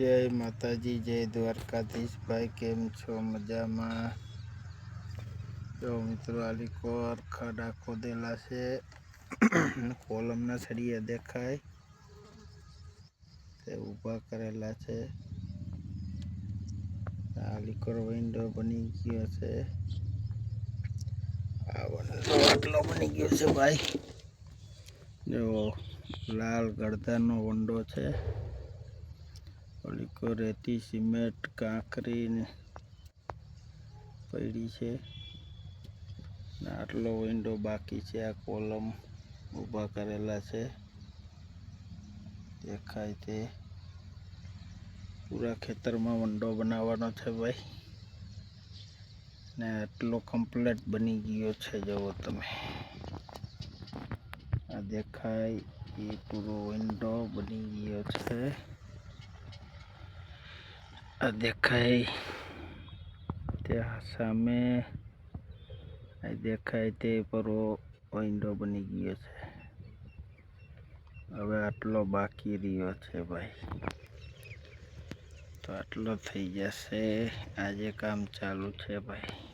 જય માતાજી, જય દ્વારકાધીશ ભાઈ, કેમ છો? મજામાં? જો મિત્રો આલીકોર ખાડા ખોદેલા છે. કોલમના સળિયા દેખાય. તે ઊભા કરેલા છે. આલીકોર વિન્ડો બની ગયો છે. આટલો બની ગયો છે ભાઈ. જો લાલ ગળદાનો વંડો છે. ઓલી કો રેતી, સિમેન્ટ, કાંકરી પડી છે. આટલો વિન્ડો બાકી છે, આ કોલમ ઊભા કરેલા છે. દેખાય તે પૂરા ખેતરમાં વંડો બનાવવાનો છે ભાઈ. ને આટલો કમ્પ્લેટ બની ગયો છે, જુઓ તમે. આ દેખાય એ પૂરો વિન્ડો બની ગયો છે. દેખાય ત્યાં સામે દેખાય તે પરો વિન્ડો બની ગયો છે. હવે આટલો બાકી રહ્યો છે ભાઈ. તો આટલો થઈ જશે. આજે કામ ચાલુ છે ભાઈ.